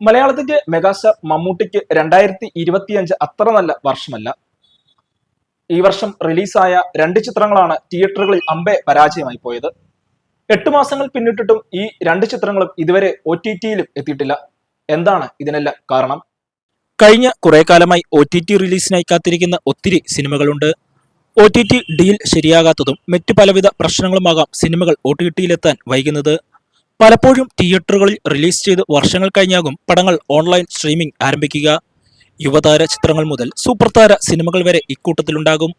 മലയാളത്തിന്റെ മെഗാസ്റ്റാർ മമ്മൂട്ടിക്ക് രണ്ടായിരത്തി ഇരുപത്തിയഞ്ച് അത്ര നല്ല വർഷമല്ല. ഈ വർഷം റിലീസായ രണ്ട് ചിത്രങ്ങളാണ് തിയേറ്ററുകളിൽ അമ്പെ പരാജയമായി പോയത്. എട്ട് മാസങ്ങൾ പിന്നിട്ടിട്ടും ഈ രണ്ട് ചിത്രങ്ങളും ഇതുവരെ ഒ ടി ടിയിലും എത്തിയിട്ടില്ല. എന്താണ് ഇതിനെല്ലാം കാരണം? കഴിഞ്ഞ കുറെ കാലമായി ഒ ടി ടി റിലീസിനായി കാത്തിരിക്കുന്ന ഒത്തിരി സിനിമകളുണ്ട്. ഒ ടി ടി ഡീൽ ശരിയാകാത്തതും മറ്റു പലവിധ പ്രശ്നങ്ങളുമാകാം സിനിമകൾ ഒ ടി ടിയിലെത്താൻ വൈകുന്നത്. പലപ്പോഴും തിയേറ്ററുകളിൽ റിലീസ് ചെയ്ത് വർഷങ്ങൾ കഴിഞ്ഞാകും പടങ്ങൾ ഓൺലൈൻ സ്ട്രീമിംഗ് ആരംഭിക്കുക. യുവതാര ചിത്രങ്ങൾ മുതൽ സൂപ്പർ താര സിനിമകൾ വരെ ഇക്കൂട്ടത്തിലുണ്ടാകും.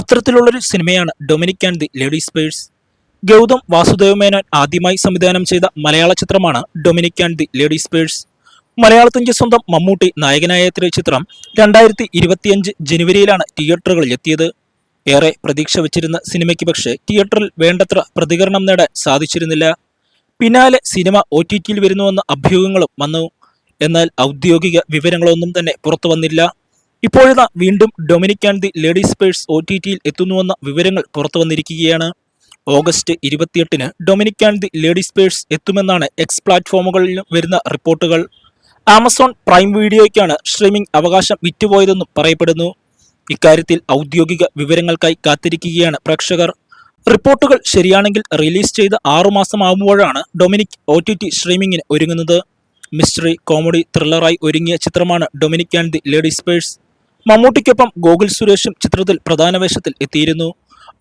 അത്തരത്തിലുള്ളൊരു സിനിമയാണ് Dominic and the ladies purse Gautham Vasudeva Menon ആദ്യമായി സംവിധാനം ചെയ്ത മലയാള ചിത്രമാണ് Dominic and the ladies purse മലയാളത്തിന്റെ സ്വന്തം മമ്മൂട്ടി നായകനായ ചിത്രം രണ്ടായിരത്തി ഇരുപത്തിയഞ്ച് ജനുവരിയിലാണ് തിയേറ്ററുകളിൽ എത്തിയത്. ഏറെ പ്രതീക്ഷ വച്ചിരുന്ന സിനിമയ്ക്ക് പക്ഷേ തിയേറ്ററിൽ വേണ്ടത്ര പ്രതികരണം നേടാൻ സാധിച്ചിരുന്നില്ല. പിന്നാലെ സിനിമ ഒ ടി ടിയിൽ വരുന്നുവെന്ന അഭ്യൂഹങ്ങളും വന്നു. എന്നാൽ ഔദ്യോഗിക വിവരങ്ങളൊന്നും തന്നെ പുറത്തു വന്നില്ല. ഇപ്പോഴിതാ വീണ്ടും Dominic and the ladies purse O T ടിയിൽ എത്തുന്നുവെന്ന വിവരങ്ങൾ പുറത്തു വന്നിരിക്കുകയാണ്. ഓഗസ്റ്റ് ഇരുപത്തിയെട്ടിന് Dominic and the ladies purse എത്തുമെന്നാണ് എക്സ് പ്ലാറ്റ്ഫോമുകളിൽ വരുന്ന റിപ്പോർട്ടുകൾ. ആമസോൺ പ്രൈം വീഡിയോയ്ക്കാണ് സ്ട്രീമിംഗ് അവകാശം വിറ്റുപോയതെന്നും പറയപ്പെടുന്നു. ഇക്കാര്യത്തിൽ ഔദ്യോഗിക വിവരങ്ങൾക്കായി കാത്തിരിക്കുകയാണ് പ്രേക്ഷകർ. റിപ്പോർട്ടുകൾ ശരിയാണെങ്കിൽ റിലീസ് ചെയ്ത് ആറുമാസമാകുമ്പോഴാണ് ഡൊമിനിക് ഒ ടി ടി സ്ട്രീമിംഗിന് ഒരുങ്ങുന്നത്. മിസ്റ്ററി കോമഡി ത്രില്ലറായി ഒരുങ്ങിയ ചിത്രമാണ് Dominic and the Ladies Purse മമ്മൂട്ടിക്കൊപ്പം Gokul സുരേഷും ചിത്രത്തിൽ പ്രധാന വേഷത്തിൽ എത്തിയിരുന്നു.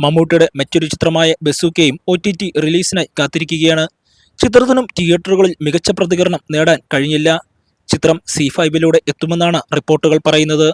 മമ്മൂട്ടിയുടെ മറ്റൊരു ചിത്രമായ ബസൂക്കയും ഒ ടി ടി റിലീസിനായി കാത്തിരിക്കുകയാണ്. ചിത്രത്തിനും തിയേറ്ററുകളിൽ മികച്ച പ്രതികരണം നേടാൻ കഴിഞ്ഞില്ല. ചിത്രം സി ഫൈവിലൂടെ എത്തുമെന്നാണ് റിപ്പോർട്ടുകൾ പറയുന്നത്.